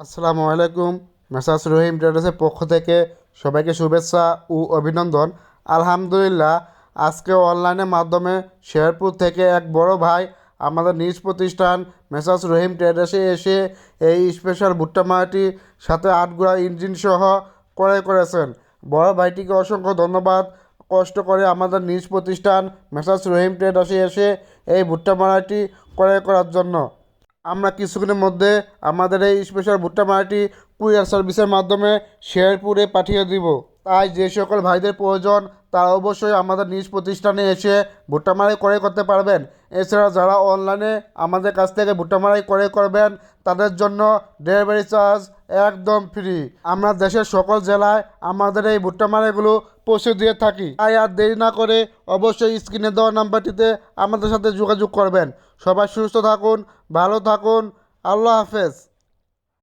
আসসালামু আলাইকুম। মেসাস রহিম ট্রেডার্সের পক্ষ থেকে সবাইকে শুভেচ্ছা ও অভিনন্দন। আলহামদুলিল্লাহ, আজকে অনলাইনের মাধ্যমে শেরপুর থেকে এক বড় ভাই আমাদের নিজ প্রতিষ্ঠান মেসাস রহিম ট্রেডার্সে এসে এই স্পেশাল ভুট্টা মাটি সাথে আটগুড়া ইঞ্জিন সহ ক্রয় করেছেন। বড় ভাইটিকে অসংখ্য ধন্যবাদ। কষ্ট করে আমাদের নিজ প্রতিষ্ঠান মেসাস রহিম ট্রেডার্সে এসে এই ভুট্টা মারাটি ক্রয় করার জন্য। আমরা কিছুক্ষণের মধ্যে আমাদের এই স্পেশাল ভুট্টা মারাটি কুরিয়ার সার্ভিসের মাধ্যমে শেরপুরে পাঠিয়ে দিব। তাই যে সকল ভাইদের প্রয়োজন, তারা অবশ্যই আমাদের নিজ প্রতিষ্ঠানে এসে ভুট্টা মারাই করে করতে পারবেন। এছাড়া যারা অনলাইনে আমাদের কাছ থেকে ভুট্টা মারাই করে করবেন, তাদের জন্য ডেলিভারি চার্জ একদম ফ্রি। আমরা দেশের সকল জেলায় আমাদের এই ভুট্টা মারাইগুলো পৌঁছে দিয়ে থাকি। তাই আর দেরি না করে অবশ্যই স্ক্রিনে দেওয়া নাম্বারটিতে আমাদের সাথে যোগাযোগ করবেন। সবাই সুস্থ থাকুন, ভালো থাকুন। আল্লাহ হাফেজ।